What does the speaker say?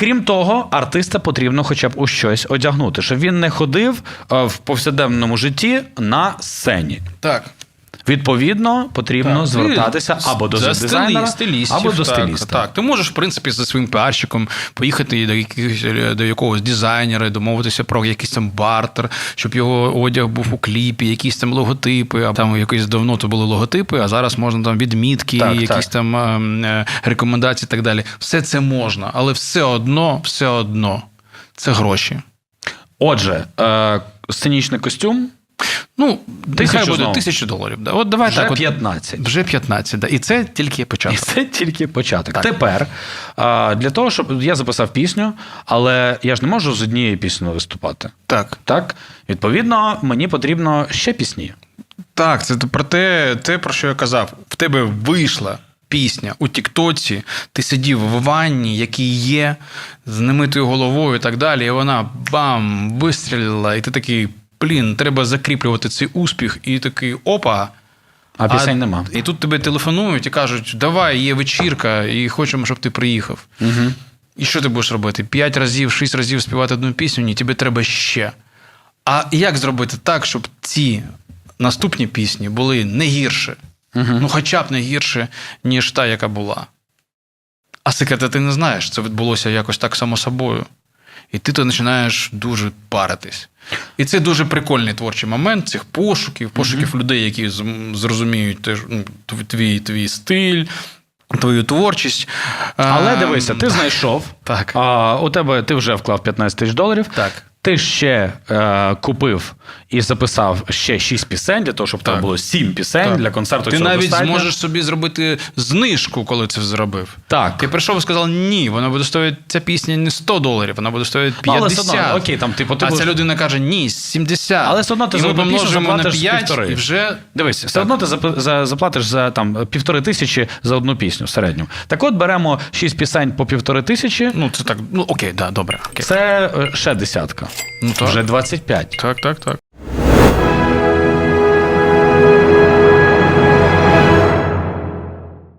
Крім того, артиста потрібно хоча б у щось одягнути, щоб він не ходив е, в повсякденному житті на сцені. Так. Відповідно, потрібно Так, звертатися ти або до дизайнера, стилі- стилістів, або до так, стиліста. Так, ти можеш, в принципі, за своїм піарщиком поїхати до якихось до якогось дизайнера, домовитися про якийсь там бартер, щоб його одяг був у кліпі, якісь там логотипи. А там якось давно то були логотипи, а зараз можна там відмітки, Так, якісь так. там ем, е, рекомендації і так далі. Все це можна, але все одно, все одно це гроші. Отже, е, сценічний костюм Ну, Тисячу нехай буде знову. тисячу доларів. Да. От давай вже так. От, 15. вже 15, да. і це тільки І початок. це тільки початок. Так. Тепер для того, щоб я записав пісню, але я ж не можу з однією піснею виступати. Так. Так, відповідно, мені потрібно ще пісні. Так, це про те, те, про що я казав. В тебе вийшла пісня у Тіктоці, ти сидів в ванні, який є, з немитою головою і так далі, і вона бам, вистрілила, і ти такий, блін, треба закріплювати цей успіх, і такий опа. А пісень нема. І тут тебе телефонують і кажуть, давай, є вечірка, і хочемо, щоб ти приїхав. Угу. І що ти будеш робити? П'ять разів, шість разів співати одну пісню, ні, тобі треба ще. А як зробити так, щоб ці наступні пісні були не гірше? Ну, хоча б не гірше, ніж та, яка була. А секрета ти не знаєш, це відбулося якось так само собою. І ти то починаєш дуже паритись. І це дуже прикольний творчий момент цих пошуків, пошуків людей, які зрозуміють ну, твій, твій стиль, твою творчість. Але дивися, ти знайшов. Так. А, у тебе ти вже вклав 15 тисяч доларів. Так. Ти ще е, купив і записав ще 6 пісень для того, щоб там було 7 пісень Так. для концерту. Ти цього навіть достатньо. зможеш собі зробити знижку, коли це зробив. Так. Ти прийшов і сказав, ні, вона буде стоїти ця пісня не 100 доларів, вона буде стоїти 50. Але все одно, окей, там, типу, ти а будеш- ця людина каже, ні, 70. Але все одно ти і за ми помножимо на заплатиш 5 півтори. і вже. Дивись, все одно ти зап- за- заплатиш за там півтори тисячі за одну пісню в середньому. Так от беремо 6 пісень по півтори тисячі. Ну, це так, ну окей, да, добре. Окей. Це е, ще десятка. Ну, так. Вже 25. Так, так, так.